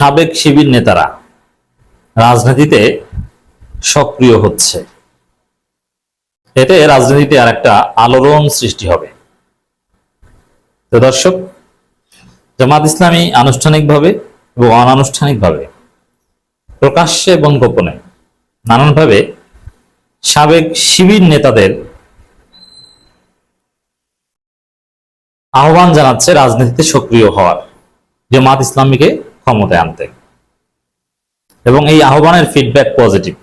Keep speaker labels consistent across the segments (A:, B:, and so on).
A: সাবেক শিবির নেতারা রাজনীতিতে সক্রিয় হচ্ছে। এতে রাজনীতিতে আর একটা আলোড়ন সৃষ্টি হবে। তো দর্শক, জামাত ইসলামী আনুষ্ঠানিকভাবে এবং অনানুষ্ঠানিকভাবে প্রকাশ্যে এবং গোপনে নানানভাবে সাবেক শিবির নেতাদের আহ্বান জানাচ্ছে রাজনীতিতে সক্রিয় হওয়ার। জামাত ইসলামীকে ক্ষমতায় আনতে। এবং এই আহ্বানের ফিডব্যাক পজিটিভ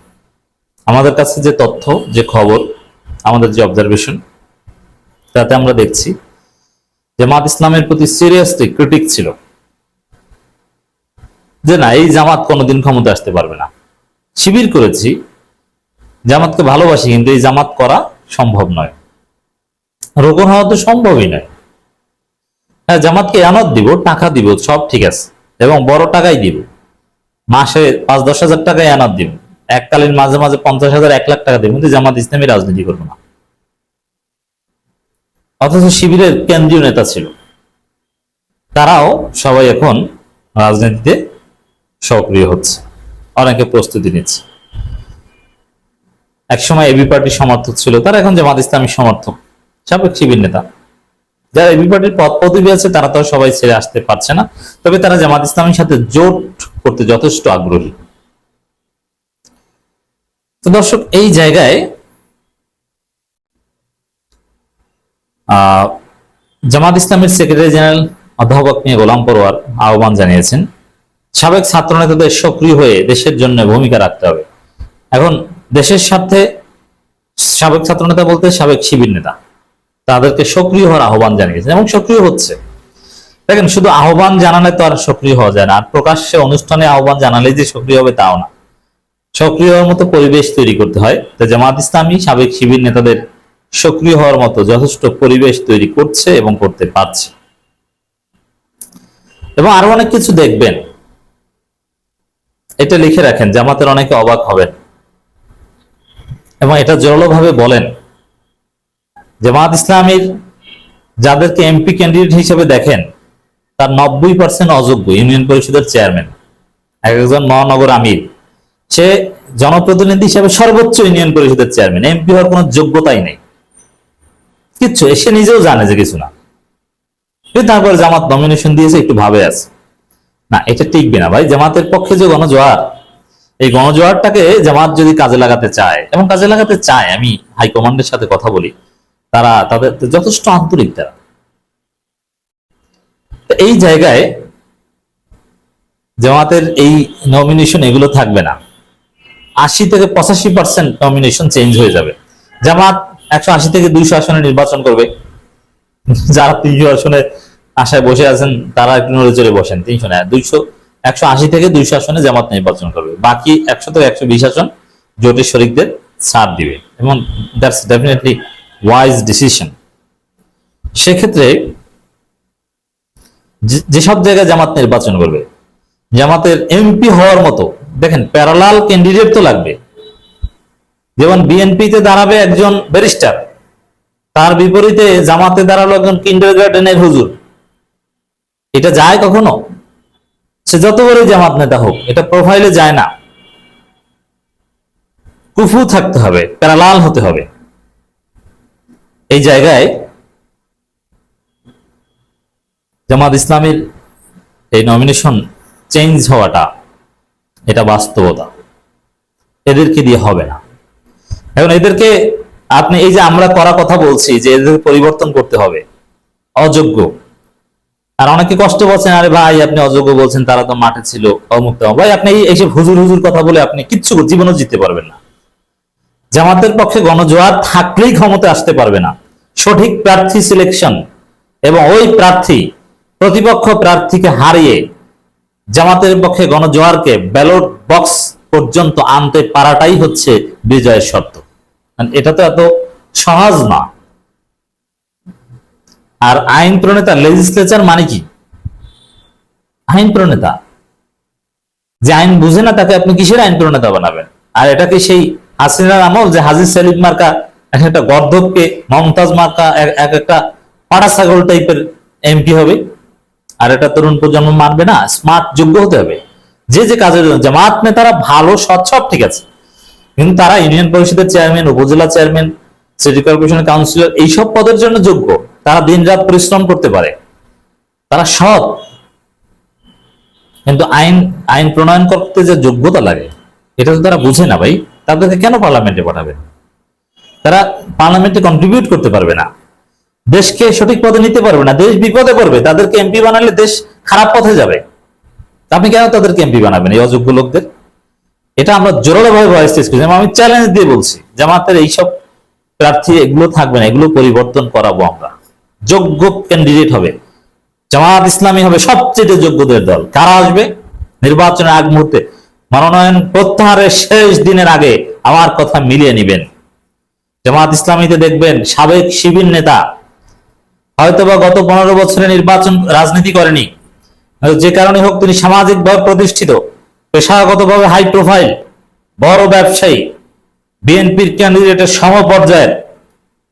A: আমাদের কাছে যে তথ্য, যে খবর, আমাদের যে অবজারভেশন তাতে আমরা দেখছি জামাত ইসলামের প্রতি সিরিয়াসলি ক্রিটিক ছিল। যে না, এই জামাত কোনোদিন ক্ষমতা আসতে পারবে না। শিবির করেছি, জামাতকে ভালোবাসি, কিন্তু এই জামাত করা সম্ভব নয়। রোপণ হওয়া তো সম্ভবই নয়। হ্যাঁ জামাতকে এনাদ দিব, টাকা দিব, সব ঠিক আছে। এবং বড় টাকাই দিব। মাসে পাঁচ দশ হাজার টাকা এনাদ দিব। এককালীন মাঝে মাঝে পঞ্চাশ হাজার, এক লাখ টাকা দিব। কিন্তু জামাত ইসলামী রাজনীতি করব না। অথচ শিবিরের কেন্দ্রীয় নেতা ছিল। তারাও সবাই এখন রাজনীতিতে সক্রিয় হচ্ছে। অনেকে প্রস্তুতি নিচ্ছে। একসময় এবি পার্টির সমর্থক ছিল। তারা এখন জামাত ইসলামী সমর্থক, সাবেক শিবির নেতা। যারা এবি পার্টির পদ আছে, তারা তো সবাই ছেড়ে আসতে পারছে না। তবে তারা জামাত ইসলামের সাথে জোট করতে যথেষ্ট আগ্রহী। তো দর্শক, এই জায়গায় জামাত ইসলামের সেক্রেটারি জেনারেল অধ্যাপক মিয়া গোলাম পরোয়ার আহ্বান জানিয়েছেন, সাবেক ছাত্র নেতাদের সক্রিয় হয়ে দেশের জন্য ভূমিকা রাখতে হবে। এখন, দেশের স্বার্থে সাবেক ছাত্র নেতা বলতে সাবেক শিবির নেতা। তাদেরকে সক্রিয় হওয়ার আহ্বান জানিয়েছেন এবং সক্রিয় হচ্ছে। দেখেন, শুধু আহ্বান জানালে তো আর সক্রিয় হওয়া যায় না, আর প্রকাশ্যে অনুষ্ঠানে আহ্বান জানালে যে সক্রিয় হবে তাও না। সক্রিয় হওয়ার মতো পরিবেশ তৈরি করতে হয় তো জামাত ইসলামী, সাবেক শিবির নেতাদের সক্রিয় হওয়ার মতো যথেষ্ট পরিবেশ তৈরি করছে এবং করতে পারছে। এবং আরও অনেক কিছু দেখবেন। এটা লিখে রাখেন, জামাতের অনেকে অবাক হবেন। এবং এটা জোরালোভাবে বলেন। জামাত ইসলামীর যাদেরকে এমপি ক্যান্ডিডেট হিসেবে দেখেন, তার নব্বই পার্সেন্ট অযোগ্য ইউনিয়ন পরিষদের চেয়ারম্যান। এক একজন মহানগর আমির। সে জনপ্রতিনিধি হিসেবে সর্বোচ্চ ইউনিয়ন পরিষদের চেয়ারম্যান। এমপি হওয়ার কোনো যোগ্যতাই নেই। কিচ্ছু, সে নিজেও জানে যে কিছু না। তারপর জামাত নমিনেশন দিয়েছে, একটু ভাবে আছে। না, এটা টিকবে না ভাই। জামাতের পক্ষে যে গণজোয়ার, এই গণজোয়ারটাকে জামাত যদি কাজে লাগাতে চায়, এবং কাজে লাগাতে চায়, আমি হাইকমান্ডের সাথে কথা বলি। তারা তাদের যথেষ্ট আন্তরিক তারা। এই জায়গায় জামাতের এই নমিনেশন এগুলো থাকবে না। আশি থেকে পঁচাশি পার্সেন্ট নমিনেশন চেঞ্জ হয়ে যাবে। জামাত একশো আশি থেকে দুইশো আসনে নির্বাচন করবে। যারা তিনশো আসনে আশায় বসে আছেন, তারা একটু নড়ে চড়ে বসেন। তিনশো না, দুইশো, একশো আশি থেকে দুইশো আসনে জামাত নির্বাচন করবে। বাকি একশো থেকে একশো বিশ আসন জোটের শরিকদের ছাড় দিবে। এবং দ্যাটস ডেফিনেটলি ওয়াইজ ডিসিশন সেক্ষেত্রে যেসব জায়গায় জামাত নির্বাচন করবে, জামাতের এমপি হওয়ার মতো, দেখেন প্যারালাল ক্যান্ডিডেট তো লাগবে। যেমন বিএনপিতে দাঁড়াবে একজন ব্যারিস্টার তার বিপরীতে জামাতে দাঁড়াল একজন কিন্ডার গার্ডেনের হুজুর। এটা যায় কখনো? সে যত বড় জামাত নেতা হোক, এটা প্রোফাইলে যায় না। কুফু থাকতে হবে প্যারালাল হতে হবে। এই জায়গায় জামাত ইসলামের এই নমিনেশন চেঞ্জ হওয়াটা এটা বাস্তবতা। এদেরকে দিয়ে হবে না? এখন এদেরকে আপনি এই যে আমরা করা কথা বলছি যে এদের পরিবর্তন করতে হবে, অযোগ্য। আর অনেকে কষ্ট বলছেন আরে ভাই, আপনি অযোগ্য বলছেন, তারা তো মাঠে ছিল অমুক তমুক। ভাই, আপনি এই- এইসব হুজুর হুজুর কথা বলে আপনি কিচ্ছু জীবনও জিততে পারবেন না। জামাতের পক্ষে গণজোয়ার থাকলেই ক্ষমতা আসতে পারবে না। সঠিক প্রার্থী সিলেকশন এবং ওই প্রার্থী প্রতিপক্ষ প্রার্থীকে হারিয়ে জামাতের পক্ষে গণজোয়ারকে ব্যালট বক্স পর্যন্ত আনতে পারাটাই হচ্ছে বিজয়ের শর্ত। এটা তো এত সহজ না। আর আইন প্রণেতা লেজিসলেচার মানে কি? আইন প্রণেতা। যে আইন বুঝে না তাকে আপনি কিসের আইন প্রণেতা বানাবেন? আর এটা কি সেই হাসিনার আমল যে হাজির সেলিম মার্কা এক একটা গর্ধবকে মমতাজ মার্কা এক এক একটা পাড়া ছাগল টাইপের এমপি হবে। আর এটা তরুণ প্রজন্ম মানবে না, স্মার্ট, যোগ্য হতে হবে। যে যে কাজের জন্য, জামাত নেতারা ভালো, সৎ ঠিক আছে। কিন্তু তারা ইউনিয়ন পরিষদের চেয়ারম্যান, উপজেলা চেয়ারম্যান, সিটি কর্পোরেশনের কাউন্সিলর, এইসব পদের জন্য যোগ্য। তারা দিন রাত পরিশ্রম করতে পারে। তারা সৎ। কিন্তু আইন আইন প্রণয়ন করতে যে যোগ্যতা লাগে, এটা তো তারা বুঝে না ভাই। তাদেরকে কেন পার্লামেন্টে পাঠাবে? তারা পার্লামেন্টে কন্ট্রিবিউট করতে পারবে না। দেশকে সঠিক পদে নিতে পারবে না। দেশ বিপদে পড়বে। তাদেরকে এমপি বানালে দেশ খারাপ পথে যাবে। আপনি কেন তাদেরকে এমপি বানাবেন এই অযোগ্য লোকদের? এটা আমরা জোরালো ভাবে ভয়েস টেস্ট করছি। আমি চ্যালেঞ্জ দিয়ে বলছি, জামাতের এইসব প্রার্থী, এগুলো থাকবে না। এগুলো পরিবর্তন করাবো আমরা। যোগ্য ক্যান্ডিডেট হবে। জামাত ইসলামী হবে সবচেয়ে যোগ্যদের দল। কারা আসবে? নির্বাচনের আগ মুহূর্তে মনোনয়ন প্রত্যাহারের শেষ দিনের আগে আমার কথা মিলিয়ে নিবেন। জামাত ইসলামীতে দেখবেন সাবেক শিবির নেতা হয়তোবা গত পনেরো বছরে নির্বাচন রাজনীতি করেনি যে কারণে হোক তিনি সামাজিকভাবে প্রতিষ্ঠিত, পেশাগতভাবে হাই প্রোফাইল বড় ব্যবসায়ী, বিএনপির ক্যান্ডিডেটের সমপর্যায়ের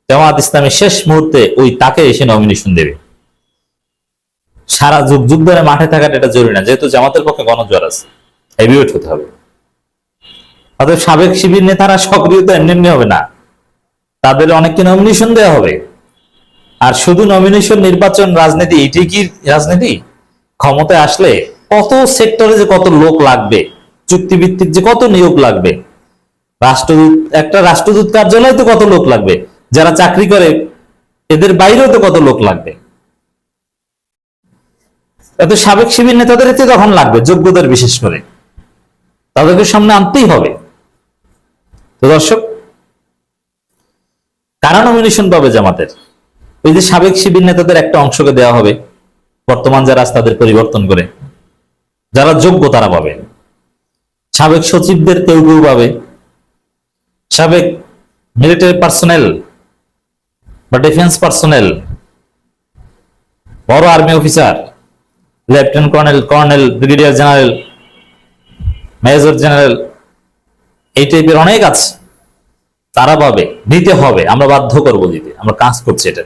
A: জামাত ইসলামী শেষ মুহূর্তে ওই তাকে এসে নমিনেশন দেবে। সারা যুগ যুগ ধরে মাঠে থাকাটা এটা জরুরি না, যেহেতু জামাতের পক্ষে গণজোয়ার আছে। হেভিওয়েট হতে হবে। অতএব সাবেক শিবির নেতারা সক্রিয় তো এমনি এমনি হবে না। তাদের অনেককে নমিনেশন দেওয়া হবে। আর শুধু নমিনেশন নির্বাচন, রাজনীতি, এটি কি রাজনীতি? ক্ষমতায় আসলে কত সেক্টরে যে কত লোক লাগবে, চুক্তিভিত্তিক যে কত নিয়োগ লাগবে, রাষ্ট্রদূত, একটা রাষ্ট্রদূত কার্যালয়ে তো কত লোক লাগবে, যারা চাকরি করে, এদের বাইরেও তো কত লোক লাগবে। এত সাবেক শিবির নেতাদের তখন লাগবে যোগ্যদের বিশেষ করে। তাদেরকে সামনে আনতেই হবে। তো দর্শক, কারা নমিনেশন পাবে জামাতের? ওই যে সাবেক শিবির নেতাদের একটা অংশকে দেওয়া হবে, বর্তমান যারা তাদের পরিবর্তন করে। যারা যোগ্য তারা পাবে। সাবেক সচিবদের কেউ কেউ পাবে। সাবেক মিলিটারি পার্সোনেল বা ডিফেন্স পার্সোনেল বড় army officer lieutenant colonel colonel brigadier general major general, এই টাইপের অনেক আছে। তারা পাবে দিতে হবে, আমরা বাধ্য করব দিতে, আমরা কাজ করছি এটা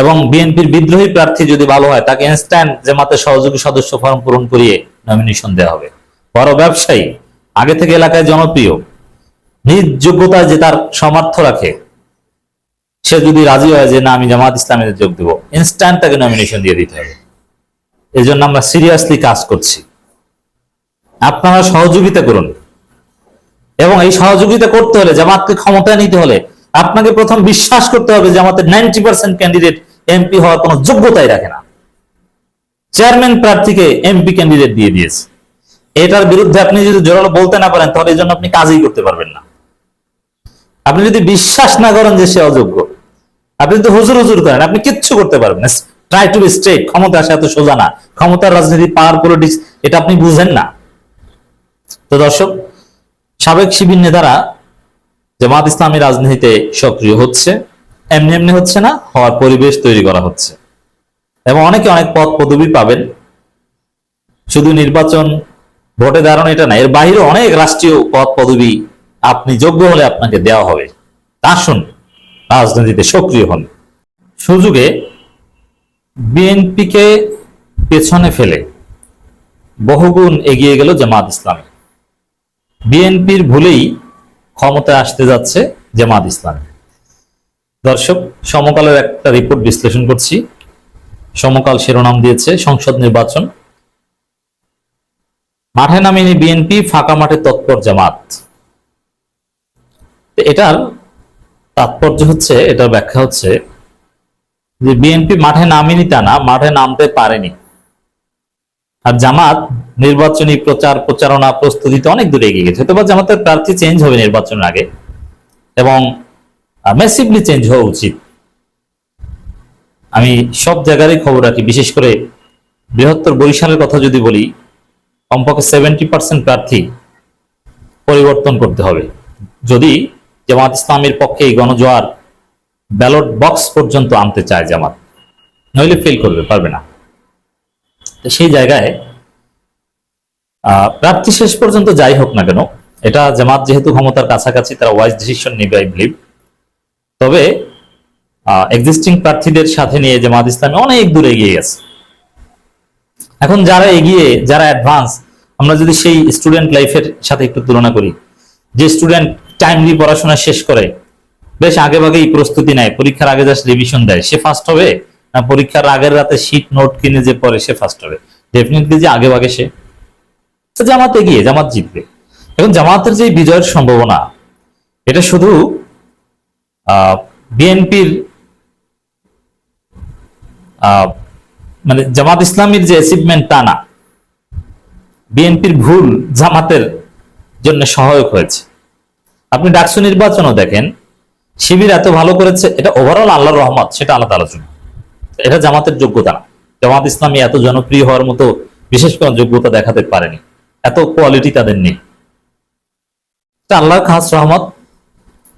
A: এবং বিএনপির বিদ্রোহী প্রার্থী যদি ভালো হয়, তাকে ইনস্ট্যান্ট জামাতের সহযোগী সদস্য ফর্ম পূরণ করিয়ে নমিনেশন দেওয়া হবে। বড় ব্যবসায়ী, আগে থেকে এলাকায় জনপ্রিয়, নিজ যোগ্যতায় যে তার সমর্থ রাখে, সে যদি রাজি হয় যে না, আমি জামাত ইসলামীতে যোগ দেবো ইনস্ট্যান্ট তাকে নমিনেশন দিয়ে দিতে হবে। এই জন্য আমরা সিরিয়াসলি কাজ করছি। আপনারা সহযোগিতা করুন। এবং এই সহযোগিতা করতে হলে, জামাতকে ক্ষমতায় নিতে হলে আপনাকে প্রথম বিশ্বাস করতে হবে জামাতের নাইনটি পার্সেন্ট ক্যান্ডিডেট এমপি হওয়ার কোনো যোগ্যতাই রাখে না। চেয়ারম্যান প্রার্থীকে এমপি ক্যান্ডিডেট দিয়ে দিয়েছে। এটার বিরুদ্ধে আপনি যদি জোরালো বলতে না পারেন, তাহলে এই জন্য আপনি কাজই করতে পারবেন না। আপনি যদি বিশ্বাস না করেন যে সে অযোগ্য, আপনি যদি হুজুর হুজুর করেন, আপনি কিচ্ছু করতে পারবেন ট্রাই টু বি ক্ষমতা আসা এত সোজা না। ক্ষমতার রাজনীতি পাওয়ার পলিটিক্স এটা আপনি বুঝেন না। তো দর্শক, সাবেক শিবির নেতারা জামাত ইসলামী রাজনীতিতে সক্রিয় হচ্ছে, এমনি এমনি হচ্ছে না, হওয়ার পরিবেশ তৈরি করা হচ্ছে। এবং অনেকে অনেক পদ পদবি পাবেন। শুধু নির্বাচন ভোটে দাঁড়ানো এটা না, এর বাইরে অনেক রাষ্ট্রীয় পদ পদবি আপনি যোগ্য হলে আপনাকে দেওয়া হবে। তা আসুন, রাজনীতিতে সক্রিয় হন। সুযোগে বিএনপিকে পেছনে ফেলে বহুগুণ এগিয়ে গেল জামাত ইসলামী। বিএনপির ভুলেই ক্ষমতায় আসতে যাচ্ছে জামাত ইসলামী। দর্শক, সমকালের একটা রিপোর্ট বিশ্লেষণ করছি। সমকাল শিরোনাম দিয়েছে সংসদ নির্বাচন। মাঠে নামেনি বিএনপি, ফাঁকা মাঠে তৎপর জামাত। এটার তাৎপর্য হচ্ছে, এটার ব্যাখ্যা হচ্ছে যে বিএনপি মাঠে নামেনি তা না, মাঠে নামতে পারেনি। আর জামাত নির্বাচনী প্রচার, প্রচারণা, প্রস্তুতিতে অনেক দূরে এগিয়ে গেছে। হয়তো জামাতের প্রার্থী চেঞ্জ হবে নির্বাচনের আগে এবং মেসিভলি চেঞ্জ হওয়া উচিত। আমি সব জায়গারই খবর রাখি, বিশেষ করে বৃহত্তর বরিশালের কথা যদি বলি, কমপক্ষে সেভেন্টি পার্সেন্ট প্রার্থী পরিবর্তন করতে হবে। যদি জামাত ইসলামের পক্ষে এই গণজোয়ার ব্যালট বক্স পর্যন্ত আনতে চায় জামাত, নইলে ফেল করবে, পারবে না। তো সেই জায়গায় প্রার্থী শেষ পর্যন্ত যাই হোক না কেন, এটা জামাত যেহেতু ক্ষমতার কাছাকাছি, তারা ওয়াইজ ডিসিশন নেবে আই বিলিভ তবে এক্সিস্টিং প্রার্থীদের সাথে নিয়ে জামাত ইসলামী অনেক দূরে এগিয়ে গেছে। এখন যারা এগিয়ে, যারা অ্যাডভান্স আমরা যদি সেই স্টুডেন্ট লাইফের সাথে একটু তুলনা করি, যে স্টুডেন্ট টাইমলি পড়াশোনা শেষ করে, বেশ আগে প্রস্তুতি নেয়, পরীক্ষার আগে জাস্ট রিভিশন দেয়, সে ফার্স্ট হবে না, পরীক্ষার আগের রাতে শীট নোট কিনে যে পড়ে সে ফার্স্ট হবে। ডেফিনেটলি যে আগে ভাগে সে। জামাত এগিয়ে, জামাত জিতবে। এখন জামাতের যে বিজয়ের সম্ভাবনা, এটা শুধু বিএনপির মানে জামাত ইসলামীর যে অ্যাচিভমেন্ট তা না, বিএনপির ভুল জামাতের জন্য সহায়ক হয়েছে। আপনি ডাকসু নির্বাচনও দেখেন, শিবির এত ভালো করেছে, এটা ওভারঅল আল্লাহর রহমত, সেটা আলাদা আলোচনা। এটা জামাতের যোগ্যতা না। জামাত ইসলামী এত জনপ্রিয় হওয়ার মতো বিশেষ কোনো যোগ্যতা দেখাতে পারেনি। এত কোয়ালিটি তাদের নেই। এটা আল্লাহর খাস রহমত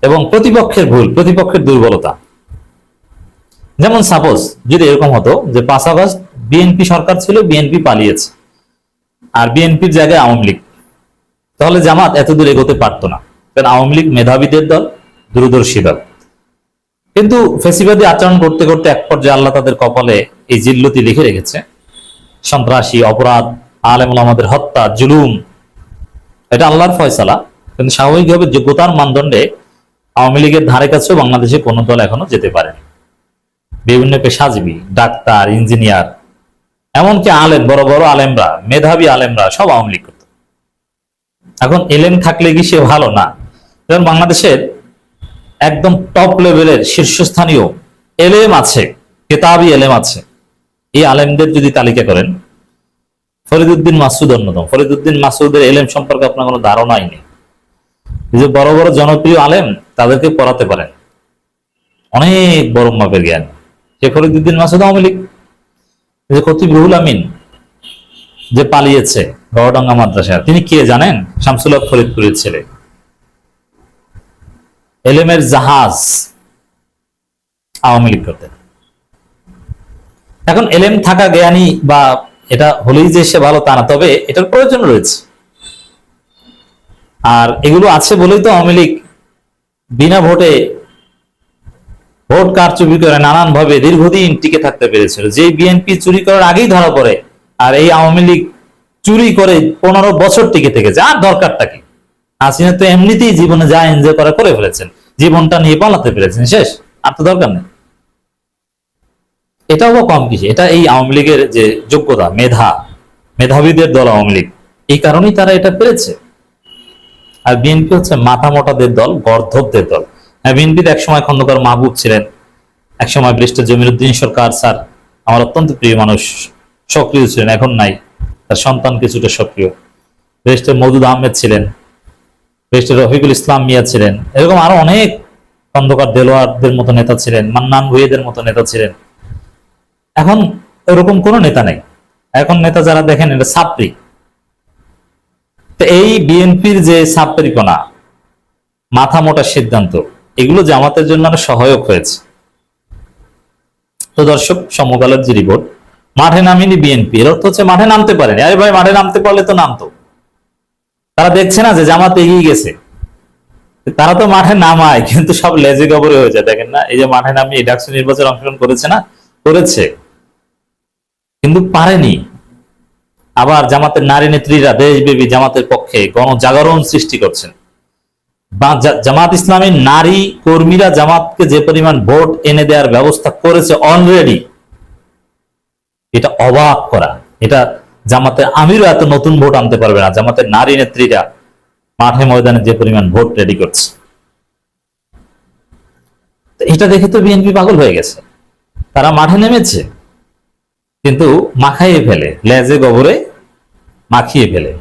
A: এবং প্রতিপক্ষের ভুল, প্রতিপক্ষের দুর্বলতা। যেমন সাপোজ যদি এরকম হতো যে আগস্ট বিএনপি সরকার ছিল বিএনপি পালিয়েছে, আর বিএনপির জায়গায় আওয়ামী লীগ। তাহলে জামাত এত দূর এগোতে পারতো না। কারণ আওয়ামী লীগ মেধাবীদের দল, দূরদর্শী দল। কিন্তু ফেসিবাদী আচরণ করতে করতে এক পর্যায়ে আল্লাহ তাদের কপালে এই জিল্লতি লিখে রেখেছে। সন্ত্রাসী, অপরাধ, আলেমুল আমাদের হত্যা, জুলুম, এটা আল্লাহর ফয়সালা। কিন্তু স্বাভাবিকভাবে যোগ্যতার মানদণ্ডে আওয়ামী লীগের ধারে কাছেও বাংলাদেশে কোনো দল এখনও যেতে পারেনি। বিভিন্ন পেশাজীবী, ডাক্তার, ইঞ্জিনিয়ার, এমনকি আলেম, বড় বড় আলেমরা, মেধাবী আলেমরা সব আওয়ামী লীগ করত। এখন এলেম থাকলে কি সে ভালো? না। কারণ বাংলাদেশের একদম টপ লেভেলের শীর্ষস্থানীয় এলেম আছে, কেতাবি এলেম আছে। এই আলেমদের যদি তালিকা করেন, ফরিদুদ্দিন মাসুদ অন্যতম। ফরিদুদ্দিন মাসুদের এলেম সম্পর্কে আপনার কোনো ধারণাই নেই। যে বড় বড় জনপ্রিয় আলেম, তাদেরকে পড়াতে পারেন। অনেক বড় মাপের জ্ঞান। সে ফরিদুদ্দিন মাসুদ আওয়ামী লীগ, যে খতিব রুহুল আমিন, যে পালিয়েছে গড়ডাঙ্গা মাদ্রাসা তিনি কে জানেন? শামসুল্লাহ ফরিদপুরের ছেলে। এলেমের জাহাজ আওয়ামী লীগ করতেন। এখন এলেম থাকা জ্ঞানী বা এটা হলেই যে সে ভালো তা না, তবে এটার প্রয়োজন রয়েছে। আর এগুলো আছে বলেই তো আওয়ামী লীগ বিনা ভোটে ভোট কারচুপি করে নানান ভাবে দীর্ঘদিন টিকে থাকতে পেরেছিল। যে বিএনপি চুরি করার আগেই ধরা পড়ে আর এই আওয়ামী লীগ চুরি করে পনেরো বছর টিকে থেকেছে আর দরকারটা কি? হাসিনা তো এমনিতেই জীবনে যা এনজয় করা, করে ফেলেছেন। জীবনটা নিয়ে পালাতে পেরেছেন, শেষ। আর তো দরকার নেই। এটাও বা কম কিছু এটা এই আওয়ামী লীগের যে যোগ্যতা, মেধা, মেধাবীদের দল আওয়ামী লীগ, এই কারণেই তারা এটা পেরেছে। আর বিএনপি হচ্ছে মাথা মোটাদের দল, গর্ধবদের দল। হ্যাঁ বিএনপির এক সময় খন্দকার মাহবুব ছিলেন এক সময় ব্রিস্টার জমিরুদ্দিন সরকার, স্যার। আমার অত্যন্ত প্রিয় মানুষ, সক্রিয় ছিলেন, এখন নাই। তার সন্তান কিছুটা সক্রিয়। ব্রিস্টার মজুদ আহমেদ ছিলেন ব্রিস্টার রফিকুল ইসলাম মিয়া ছিলেন। এরকম আরও অনেক খন্দকার দেলোয়ারদের মতো নেতা ছিলেন, মান্নান ভুইয়েদের মতো নেতা ছিলেন। এখন এরকম কোনো নেতা নেই। এখন নেতা যারা দেখেন, এটা সাপ্রি এই বিএনপির যে সাপ্রিকণা মাথা মোটা সিদ্ধান্ত, এগুলো জামাতের জন্য সহায়ক হয়েছে। তো দর্শক, সমকালের যে রিপোর্ট মাঠে নামিনি বিএনপি, এর অর্থ হচ্ছে মাঠে নামতে পারেনি। আরে ভাই, মাঠে নামতে পারলে তো নামতো। তারা দেখছে না যে জামাত এগিয়ে গেছে। তারা তো মাঠে নামায়, কিন্তু সব লেজে গবরে হয়ে যায়। দেখেন না, এই যে মাঠে নামিয়ে ডাকসু নির্বাচন অংশগ্রহণ করেছে না? করেছে। কিন্তু পারেনি। আবার জামাতের নারী নেত্রীরা, দেশব্যাপী জামাতের পক্ষে গণজাগরণ সৃষ্টি করছেন। জামাত ইসলামের নারী কর্মীরা জামাতকে যে পরিমাণ ভোট এনে দেওয়ার ব্যবস্থা করেছে অলরেডি এটা অবাক করা। এটা জামাতের আমিরও এত নতুন ভোট আনতে পারবে না। জামাতের নারী নেত্রীরা মাঠে ময়দানে যে পরিমাণ ভোট রেডি করছে। এটা দেখে তো বিএনপি পাগল হয়ে গেছে। তারা মাঠে নেমেছে, কিন্তু মাখাইয়ে ফেলে, লেজে গোবরে মাখিয়ে ফেলে।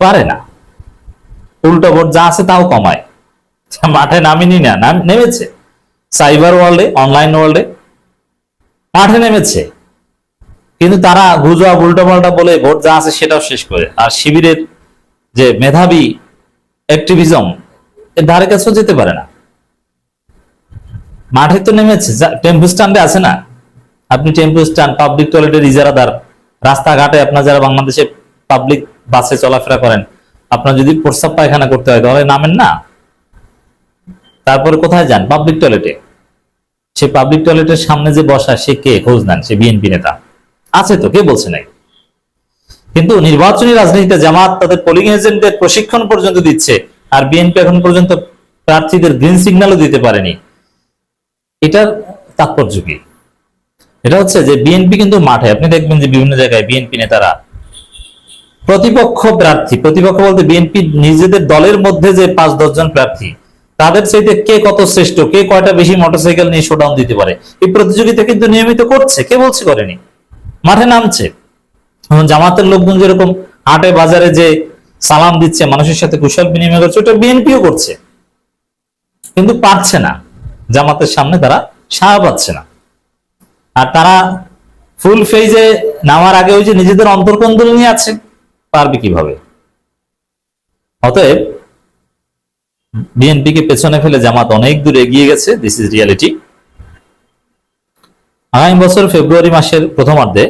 A: পারে না। উল্টো ভোট যা আছে তাও কমায়। মাঠে নামিনি না, নাম নেমেছে। সাইবার ওয়ার্ল্ডে, অনলাইন ওয়ার্ল্ডে মাঠে নেমেছে। কিন্তু তারা গুজব উল্টো পাল্টা বলে ভোট যা আছে সেটাও শেষ করে। আর শিবিরের যে মেধাবী অ্যাক্টিভিজম এর ধারে কাছেও যেতে পারে না। মাঠে তো নেমেছে। টেম্পো স্ট্যান্ডে আছে না? আপনি টেম্পো স্ট্যান্ড পাবলিক টয়লেটের ইজারাদার রাস্তাঘাটে আপনার যারা বাংলাদেশে পাবলিক বাসে চলাফেরা করেন, আপনার যদি প্রস্তাব পায়খানা করতে হয়, তাহলে নামেন না। তারপরে কোথায় যান? পাবলিক টয়লেটে সে পাবলিক টয়লেটের সামনে যে বসা, সে কে? খোঁজ নেন, সে বিএনপি নেতা। আছে তো, কে বলছে নাই? কিন্তু নির্বাচনী রাজনীতিতে জামাত তাদের পোলিং এজেন্টদের প্রশিক্ষণ পর্যন্ত দিচ্ছে আর বিএনপি এখন পর্যন্ত প্রার্থীদের গ্রিন সিগন্যালও দিতে পারেনি। এটার তাৎপর্য কি? এটা হচ্ছে যে বিএনপি কিন্তু মাঠে, আপনি দেখবেন যে বিভিন্ন জায়গায় বিএনপি নেতারা প্রতিপক্ষ প্রার্থী, প্রতিপক্ষ বলতে বিএনপি নিজেদের দলের মধ্যে যে পাঁচ দশজন প্রার্থী, তাদের চাইতে কে কত শ্রেষ্ঠ, কে কয়টা বেশি মোটরসাইকেল নিয়ে শোডাউন দিতে পারে, এই প্রতিযোগিতা কিন্তু নিয়মিত করছে, কে বলছে করেনি? মাঠে নামছে। জামাতের লোকজন যেরকম হাটে বাজারে যে সালাম দিচ্ছে, মানুষের সাথে কুশল বিনিময় করছে, ওটা বিএনপিও করছে। কিন্তু পারছে না। জামাতের সামনে তারা সাহা পাচ্ছে না। আর তারা ফুল ফেজে নামার আগে ওই যে নিজেদের অন্তর্কন্দল নিয়ে আছে, পারবে কীভাবে? অতএব বিএনপিকে পেছনে ফেলে জামাত অনেক দূর এগিয়ে গেছে দিস ইজ রিয়ালিটি আগামী বছর ফেব্রুয়ারি মাসের প্রথমার্ধে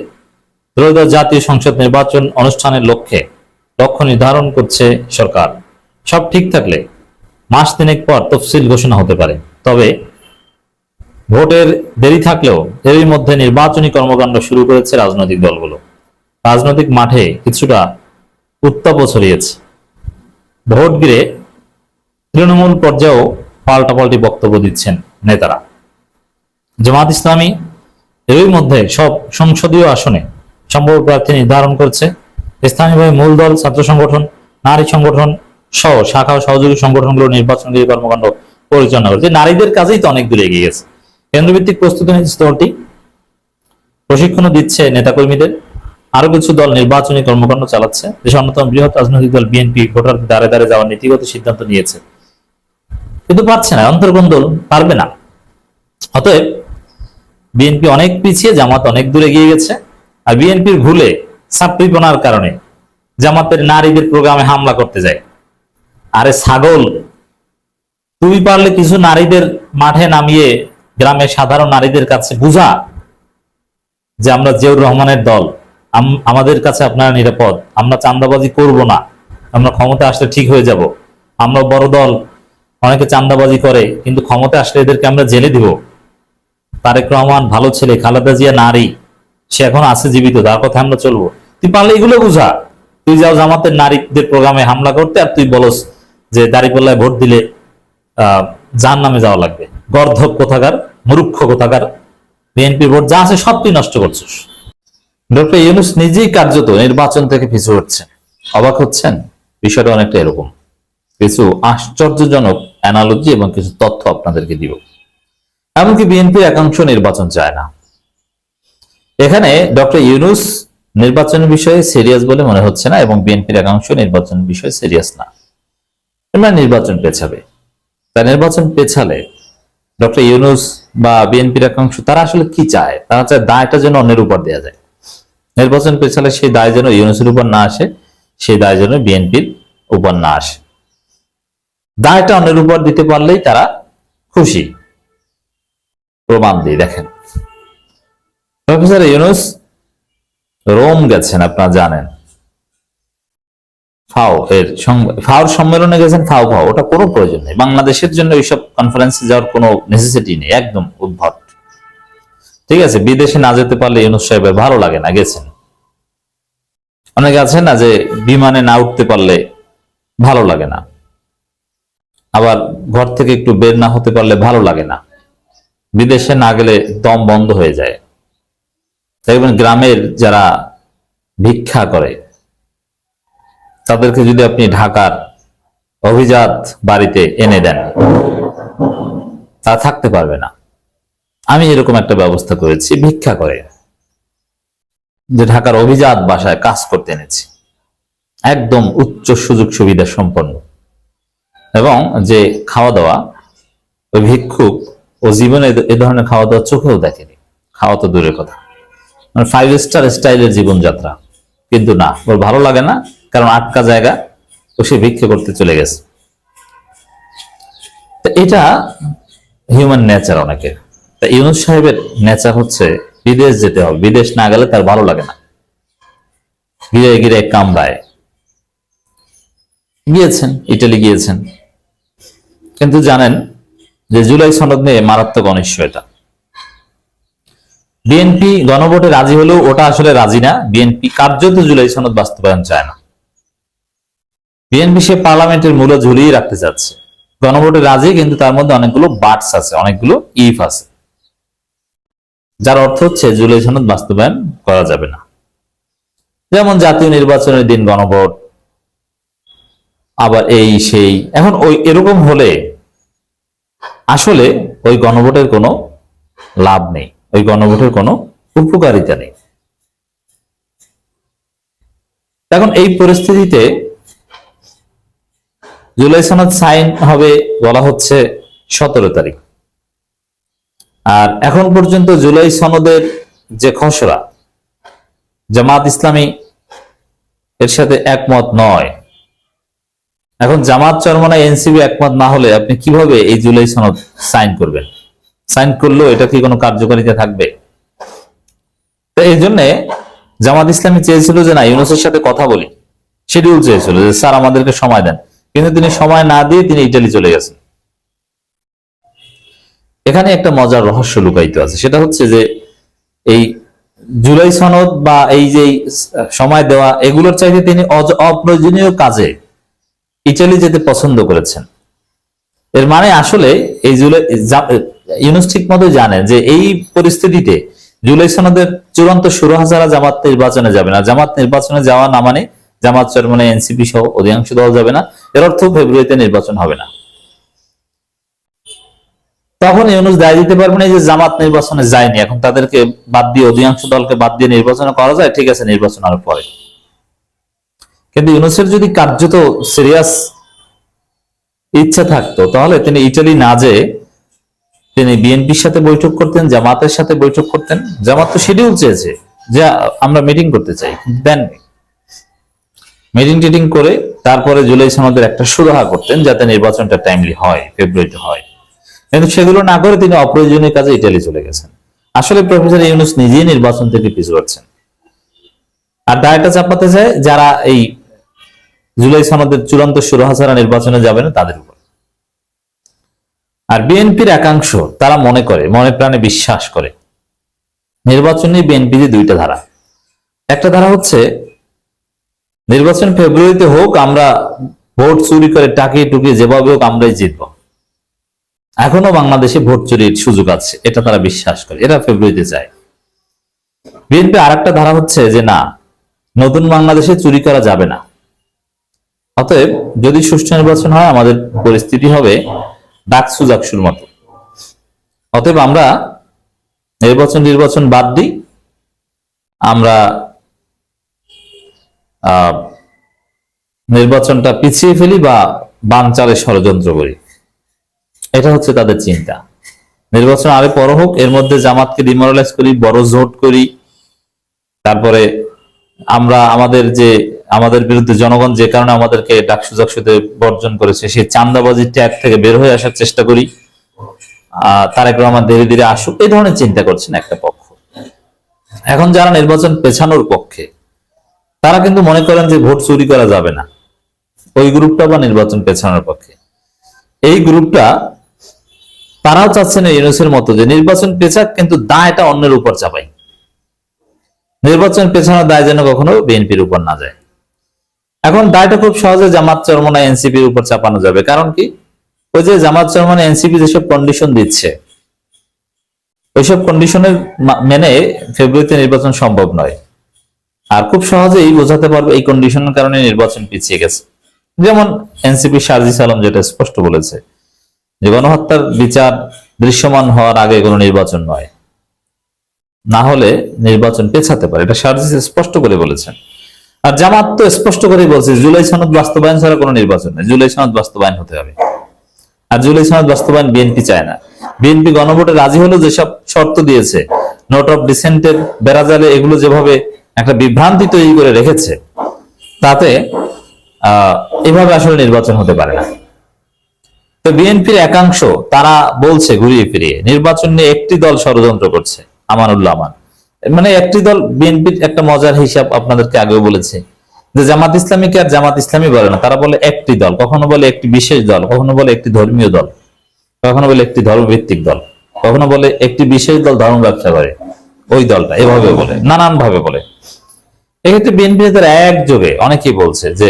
A: ত্রয়োদশ জাতীয় সংসদ নির্বাচন অনুষ্ঠানের লক্ষ্যে লক্ষ্য নির্ধারণ করছে সরকার। সব ঠিক থাকলে মাস তিনেক পর তফসিল ঘোষণা হতে পারে। তবে ভোটের দেরি থাকলেও এরই মধ্যে নির্বাচনী কর্মকাণ্ড শুরু করেছে রাজনৈতিক দলগুলো। রাজনৈতিক মাঠে কিছুটা উত্তাপ ছড়িয়েছে। ভোট ঘিরে তৃণমূল পর্যায়েও পাল্টাপাল্টি বক্তব্য দিচ্ছেন নেতারা। জামাত ইসলামী এরই মধ্যে সব সংসদীয় আসনে সম্ভব প্রার্থী নির্ধারণ করছে। স্থানীয়ভাবে মূল দল, ছাত্র সংগঠন, নারী সংগঠন সহ শাখা ও সহযোগী সংগঠনগুলো নির্বাচন দিয়ে কর্মকাণ্ড পরিচালনা করছে। নারীদের কাজেই তো অনেক দূরে এগিয়ে গেছে। কেন্দ্রভিত্তিক প্রস্তুতি নিচ্ছে দলটি প্রশিক্ষণও দিচ্ছে নেতাকর্মীদের। আরও কিছু দল নির্বাচনী কর্মকাণ্ড চালাচ্ছে। দেশের অন্যতম বৃহৎ রাজনৈতিক দল বিএনপি ভোটার দ্বারে দ্বারে যাওয়ার নীতিগত সিদ্ধান্ত নিয়েছে। কিন্তু পারছে না অন্তর্গোন্দল পারবে না। অতএব বিএনপি অনেক পিছিয়ে, জামাত অনেক দূরে এগিয়ে গেছে। আর বিএনপির ভুলে ছাত্রীপনার কারণে জামাতের নারীদের প্রোগ্রামে হামলা করতে যায়। আরে ছাগল তুই পারলে কিছু নারীদের মাঠে নামিয়ে গ্রামের সাধারণ নারীদের কাছে বুঝা যে আমরা জিয়াউর রহমানের দল। আম- আমাদের কাছে আপনারা নিরাপদ। আমরা চান্দাবাজি করব না। আমরা ক্ষমতা আসলে ঠিক হয়ে যাব। আমরা বড় দল, অনেকে চান্দাবাজি করে, কিন্তু ক্ষমতা আসলে এদেরকে আমরা জেলে দিব। তারেক রহমান ভালো ছেলে, খালেদা জিয়া নারী, সে এখন আছে জীবিত, তার কথা আমরা চলবো। তুই পারলে এগুলো বুঝা। তুই যাও জামাতের নারীদের প্রোগ্রামে হামলা করতে আর তুই বলস যে দাঁড়িপাল্লায় ভোট দিলে যার নামে যাওয়া লাগবে। গর্ধব কোথাকার, মূর্খ কোথাকার, বিএনপি ভোট যা আছে সব তুই নষ্ট করছিস। ডক্টর ইউনুস নিজেই কার্যত নির্বাচন থেকে পিছু হচ্ছেন। অবাক হচ্ছেন? বিষয়টা অনেকটা এরকম। কিছু আশ্চর্যজনক অ্যানালজি এবং কিছু তথ্য আপনাদেরকে দিব। এমনকি বিএনপির একাংশ নির্বাচন চায় না। এখানে ডক্টর ইউনুস নির্বাচন বিষয়ে সিরিয়াস বলে মনে হচ্ছে না এবং বিএনপির একাংশ নির্বাচন বিষয়ে সিরিয়াস না। এবার নির্বাচন পেছাবে। তা নির্বাচন পেছালে ডক্টর ইউনুস বা বিএনপির একাংশ, তারা আসলে কি চায়? তারা চায় দায়টা যেন অন্যের উপর দেওয়া যায়। নির্বাচন পেছালে সেই দায় যেন ইউনুসের উপর না আসে, সেই দায় যেন বিএনপির উপর না আসে। দায়টা অন্যের উপর দিতে পারলেই তারা খুশি। প্রমাণ দিয়ে দেখেন। প্রফেসর ইউনুস, রোম গেছেন, আপনারা জানেন। ফাও এর ফাওর সম্মেলনে গেছেন, ফাও ফাও, ওটা কোনো প্রয়োজন নেই। বাংলাদেশের জন্য এইসব কনফারেন্সে যাওয়ার কোনো নেসেসিটি নেই, একদম উদ্ভট। ঠিক আছে, বিদেশে না যেতে পারলে ইউনুস সাহেবের ভালো লাগে না, গেছেন। অনেকে আছে না যে বিমানে না উঠতে পারলে ভালো লাগে না। আবার ঘর থেকে একটু বের না হতে পারলে ভালো লাগে না। বিদেশে না গেলে দম বন্ধ হয়ে যায়। দেখবেন গ্রামের যারা ভিক্ষা করে, তাদেরকে যদি আপনি ঢাকার অভিজাত বাড়িতে এনে দেন, তা থাকতে পারবে না। আমি এরকম একটা ব্যবস্থা করেছি, ভিক্ষা করে। যে ঢাকার অভিজাত বাসায় কাজ করতে এনেছি। একদম উচ্চ সুযোগ সুবিধা সম্পন্ন। এবং যে খাওয়া দাওয়া, ওই ভিক্ষুক ও জীবনে এ- ধরনের খাওয়া দাওয়া চোখেও দেখেনি। খাওয়া তো দূরের কথা। মানে ফাইভ স্টার স্টাইলের জীবনযাত্রা। কিন্তু না, ওর ভালো লাগে না, কারণ আটকা জায়গা, ও সে ভিক্ষে করতে চলে গেছে। এটা হিউম্যান নেচার অনেকের। তা ইউনুস সাহেবের নেচার হচ্ছে, বিদেশ যেতে হবে। বিদেশ না গেলে তার ভালো লাগে না। গিরে গিরে কামড়ায়। গিয়েছেন, ইটালি গিয়েছেন। কিন্তু জানেন যে জুলাই সনদ নিয়ে মারাত্মক অনিশ্চয়তা। বিএনপি গণভোটে রাজি হলেও ওটা আসলে রাজি না। বিএনপি কার্যত জুলাই সনদ বাস্তবায়ন চায় না। বিএনপি সে পার্লামেন্টের মূল্য ঝুলিয়ে রাখতে চাচ্ছে গণভোটে রাজি, কিন্তু তার মধ্যে অনেকগুলো বাটস আছে, অনেকগুলো ইফ আছে। যার অর্থ হচ্ছে জুলাই সনদ বাস্তবায়ন করা যাবে না। যেমন জাতীয় নির্বাচনের দিন গণভোট, আবার এই সেই। এখন ওই এরকম হলে আসলে ওই গণভোটের কোনো লাভ নেই, ওই গণভোটের কোনো উপকারিতা নেই। এখন এই পরিস্থিতিতে জুলাই সনদ সাইন হবে বলা হচ্ছে সতেরো তারিখ। আর এখন পর্যন্ত জুলাই সনদের যে খসড়া, জামাত ইসলামী এর সাথে একমত নয়। এখন জামাত চরমনা এনসিবি একমত না হলে আপনি কীভাবে এই জুলাই সনদ সাইন করবেন? সাইন করলেও এটা কি কোনো কার্যকারিতা থাকবে? তো এই জন্য জামাত ইসলামী চেয়েছিল যে না, ইউনুসের সাথে কথা বলি। শিডিউল চেয়েছিল যে, স্যার, আমাদেরকে সময় দেন। কিন্তু তিনি সময় না দিয়ে তিনি ইটালি চলে গেছেন। এখানে একটা মজার রহস্য লুকায়িত আছে। সেটা হচ্ছে যে, এই জুলাই সনদ বা এই যে সময় দেওয়া, এগুলোর চাইতে তিনি অপ্রয়োজনীয় কাজে ইটালি যেতে পছন্দ করেছেন। এর মানে আসলে এই জুলাই ইউনুস ঠিক মতো জানেন যে এই পরিস্থিতিতে জুলাই সনদের চূড়ান্ত ষোলো হাজারা জামাত নির্বাচনে যাবে না। জামাত নির্বাচনে যাওয়া না মানে জামাত চরমনে এনসিপি সহ অধিকাংশ দল যাবে না। এর অর্থ ফেব্রুয়ারিতে নির্বাচন হবে না। তখন ইউনুস দায় দিতে পারবে না যে জামাত নির্বাচনে যায়নি। এখন তাদেরকে বাদ দিয়ে অধিকাংশ দলকে বাদ দিয়ে নির্বাচন করা যায়। ঠিক আছে, নির্বাচন আরও পরে। কিন্তু ইউনুসের যদি কার্যত সিরিয়াস ইচ্ছা থাকতো, তাহলে তিনি ইটালি না যেয়ে তিনি বিএনপির সাথে বৈঠক করতেন, জামাতের সাথে বৈঠক করতেন। জামাত তো শিডিউল চেয়েছে যে আমরা মিটিং করতে চাই, দেননি। মিটিং টিটিং করে তারপরে জুলাই সনদের একটা সুরাহা করতেন যাতে নির্বাচনটা টাইমলি হয় ফেব্রুয়ারিতে হয়। কিন্তু সেগুলো না করে তিনি অপ্রয়োজনীয় কাজে ইটালি চলে গেছেন। আসলে প্রফেসর ইউনুস নিজেই নির্বাচন থেকে পিছু হচ্ছেন আর দায়টা চাপাতে চায় যারা এই জুলাই সনদের চূড়ান্ত সুরাহা ছাড়া নির্বাচনে যাবে না তাদের উপর। আর বিএনপির একাংশ, তারা মনে করে, মনে প্রাণে বিশ্বাস করে। নির্বাচনে বিএনপিতে দুইটা ধারা। একটা ধারা হচ্ছে, নির্বাচন ফেব্রুয়ারিতে হোক, আমরা ভোট চুরি করে টাকিয়ে টুকিয়ে যেভাবে হোক আমরাই জিতব। এখনও বাংলাদেশে ভোট চুরির সুযোগ আছে, এটা তারা বিশ্বাস করে এটা ফেব্রুয়ারিতে চায় বিএনপি আর একটা ধারা হচ্ছে যে না, নতুন বাংলাদেশে চুরি করা যাবে না। অতএব যদি সুষ্ঠু নির্বাচন হয়, আমাদের পরিস্থিতি হবে ডাকসু জাকসুর মতো। অতএব আমরা নির্বাচন নির্বাচন বাদ দিই। আমরা নির্বাচনটা পিছিয়ে ফেলি বা বান চালে ষড়যন্ত্র করি। এটা হচ্ছে তাদের চিন্তা। নির্বাচন আরে পর হোক, এর মধ্যে জামাতকে ডিমোরালাইজ করি, বড় জোট করি, তারপরে আমরা আমাদের যে আমাদের বিরুদ্ধে জনগণ যে কারণে আমাদেরকে ডাকসু জাকসুতে বর্জন করেছে, সেই চান্দাবাজির ট্যাগ থেকে বের হয়ে আসার চেষ্টা করি। তারেক রহমান ধীরে ধীরে আসুক, এই ধরনের চিন্তা করছেন একটা পক্ষ। এখন যারা নির্বাচন পেছানোর পক্ষে, তারা কিন্তু মনে করেন যে ভোট চুরি করা যাবে না। ওই গ্রুপটা বা নির্বাচন পেছানোর পক্ষে। এই গ্রুপটা, তারাও চাচ্ছেন ইউনুসের মতো যে নির্বাচন পেছাক, কিন্তু দায়টা অন্যের উপর চাপাই নির্বাচন পেছানোর দায় যেন কখনো বিএনপির উপর না যায়। এখন দায়টা খুব সহজে জামাত চরমনা এনসিপির উপর চাপানো যাবে। কারণ কি? ওই যে জামাত চরমনা এনসিপি যেসব কন্ডিশন দিচ্ছে, ওইসব কন্ডিশনের মেনে ফেব্রুয়ারিতে নির্বাচন সম্ভব নয়। আর খুব সহজেই বোঝাতে পারবে এই কন্ডিশনের কারণে নির্বাচন পিছিয়ে গেছে। যেমন এনসিপি সার্জিস আলম যেটা স্পষ্ট বলেছে, যে গণহত্যার বিচার দৃশ্যমান হওয়ার আগে কোনো নির্বাচন নয়। না হলে নির্বাচন পেছাতে পারে। এটা সার্জিস স্পষ্ট করে বলেছেন। আর জামাত তো স্পষ্ট করে বলছে, জুলাই সনদ বাস্তবায়ন ছাড়া কোনো নির্বাচন নেই। জুলাই সনদ বাস্তবায়ন হতে হবে। আর জুলাই সনদ বাস্তবায়ন বিএনপি চায় না। বিএনপি গণভোটে রাজি হলো যেসব শর্ত দিয়েছে, নোট অফ ডিসেন্টের বেড়াজালে এগুলো যেভাবে একটা বিভ্রান্তি তৈরি করে রেখেছে, তাতে এভাবে আসলে নির্বাচন হতে পারে না। তো বিএনপির একাংশ, তারা বলছে ঘুরিয়ে ফিরিয়ে, নির্বাচন নিয়ে একটি দল ষড়যন্ত্র করছে, আমানুল্লাহ আমান। মানে একটি দল বিএনপির একটা মজার হিসাব আপনাদেরকে আগেও বলেছে। যে জামাত ইসলামীকে আর জামাত ইসলামী বলে না, তারা বলে একটি দল, কখনো বলে একটি বিশেষ দল, কখনো বলে একটি ধর্মীয় দল, কখনো বলে একটি ধর্মভিত্তিক দল, কখনো বলে একটি বিশেষ দল ধর্ম ব্যবসা করে, ওই দলটা এভাবে বলে নানান ভাবে বলে। এক্ষেত্রে বিএনপি নেতারা একযোগে অনেকেই বলছে যে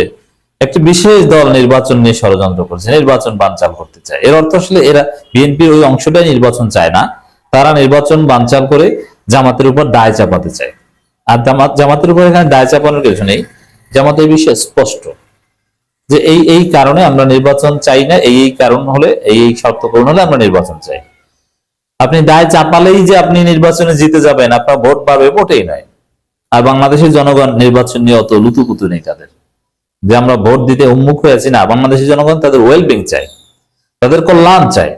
A: একটি বিশেষ দল নির্বাচন নিয়ে ষড়যন্ত্র করছে, নির্বাচন বানচাল করতে চায়। এর অর্থ আসলে এরা বিএনপির ওই অংশটাই নির্বাচন চায় না, তারা নির্বাচন বানচাল করে জামাতের উপর দায় চাপাতে চায় আর জামাত জামাতের উপর এখানে দায় চাপানোর কিছু নেই। জামাতের বিষয়ে স্পষ্ট যে এই এই কারণে আমরা নির্বাচন চাই না, এই এই কারণ হলে, এই এই শর্ত পূরণ হলে আমরা নির্বাচন চাই। আপনি দায় চাপালেই যে আপনি নির্বাচনে জিতে যাবেন, আপনার ভোট পাবে ভোটেই নয় আর বাংলাদেশের জনগণ নির্বাচন নিয়ে অত লুতুপুতু নেই তাদের। যে আমরা ভোট দিতে উন্মুখ হয়েছি না, বাংলাদেশের জনগণ তাদের ওয়েলবিং চায়, তাদের কল্যাণ চায়।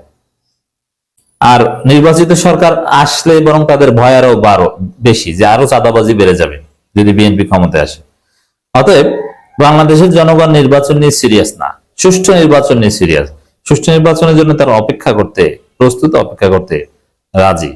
A: আর নির্বাচিত সরকার আসলে বরং তাদের ভয় আরও বারো, বেশি, যে আরও চাঁদাবাজি বেড়ে যাবে যদি বিএনপি ক্ষমতায় আসে। অতএব বাংলাদেশের জনগণ নির্বাচন নিয়ে সিরিয়াস না। সুষ্ঠু নির্বাচন নিয়ে সিরিয়াস সুষ্ঠু নির্বাচনের জন্য তারা অপেক্ষা করতে, প্রস্তুত অপেক্ষা করতে রাজি।